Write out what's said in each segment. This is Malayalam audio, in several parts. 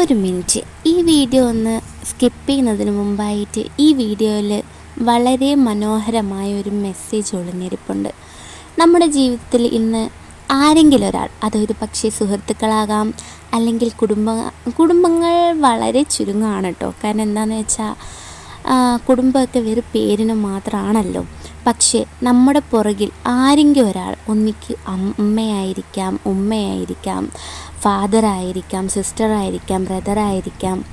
ഒരു മിനിറ്റ്. ഈ വീഡിയോ ഒന്ന് സ്കിപ്പ് ചെയ്യുന്നതിന് മുമ്പായിട്ട് ഈ വീഡിയോയിൽ വളരെ മനോഹരമായ ഒരു മെസ്സേജ് ഒളിഞ്ഞിരിപ്പുണ്ട്. നമ്മുടെ ജീവിതത്തിൽ ഇന്ന് ആരെങ്കിലും ഒരാൾ അതൊരു പക്ഷേ സുഹൃത്തുക്കളാകാം അല്ലെങ്കിൽ കുടുംബ കുടുംബങ്ങൾ വളരെ ചുരുങ്ങാണ് കേട്ടോ. കാരണം എന്താണെന്ന് വെച്ചാൽ കുടുംബമൊക്കെ വെറും പേരിന് മാത്രമാണല്ലോ പക്ഷേ നമ്മുടെ പുറകിൽ ആരെങ്കിലും ഒരാൾ ഒന്നിക്ക് അമ്മയായിരിക്കാം ഉമ്മയായിരിക്കാം ഫാദറായിരിക്കാം സിസ്റ്ററായിരിക്കാം ബ്രദറായിരിക്കാം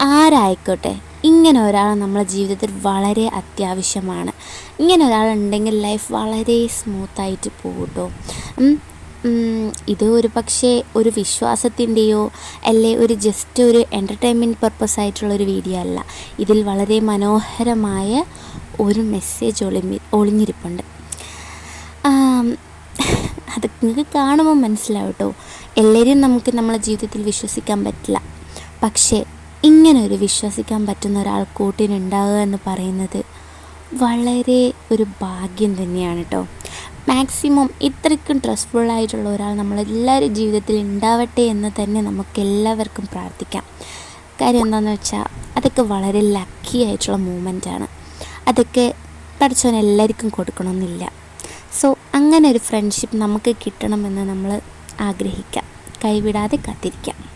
ആരായിക്കോട്ടെ ഇങ്ങനെ ഒരാൾ നമ്മുടെ ജീവിതത്തിൽ വളരെ അത്യാവശ്യമാണ്. ഇങ്ങനെ ഒരാളുണ്ടെങ്കിൽ ലൈഫ് വളരെ സ്മൂത്തായിട്ട് പോകും ഇത് ഒരു പക്ഷേ ഒരു വിശ്വാസത്തിന്റെയോ അല്ലെ ഒരു ജസ്റ്റ് ഒരു എന്റർടൈൻമെന്റ് പർപ്പസ് ആയിട്ടുള്ളൊരു വീഡിയോ അല്ല. ഇതിൽ വളരെ മനോഹരമായ ഒരു മെസ്സേജ് ഒളിമി ഒളിഞ്ഞിരിപ്പുണ്ട്. അത് നിങ്ങൾക്ക് കാണുമ്പോൾ മനസ്സിലാവും കേട്ടോ. എല്ലാവരെയും നമുക്ക് നമ്മളെ ജീവിതത്തിൽ വിശ്വസിക്കാൻ പറ്റില്ല. പക്ഷേ ഇങ്ങനെ ഒരു വിശ്വസിക്കാൻ പറ്റുന്ന ഒരാൾ കൂട്ടിനുണ്ടാവുക എന്ന് പറയുന്നത് വളരെ ഒരു ഭാഗ്യം തന്നെയാണ് കേട്ടോ. മാക്സിമം ഇത്രയ്ക്കും ട്രസ്റ്റ്ഫുള്ളായിട്ടുള്ള ഒരാൾ നമ്മളെല്ലാവരും ജീവിതത്തിൽ ഉണ്ടാവട്ടെ എന്ന് തന്നെ നമുക്ക് എല്ലാവർക്കും പ്രാർത്ഥിക്കാം. കാര്യം എന്താണെന്ന് വെച്ചാൽ അതൊക്കെ വളരെ ലക്കി ആയിട്ടുള്ള മൂമെന്റാണ് അതൊക്കെ പഠിച്ചവൻ എല്ലാവർക്കും കൊടുക്കണമെന്നില്ല. സോ അങ്ങനെ ഒരു ഫ്രണ്ട്ഷിപ്പ് നമുക്ക് കിട്ടണമെന്ന് നമ്മൾ ആഗ്രഹിക്കാം. കൈവിടാതെ കാത്തിരിക്കാം.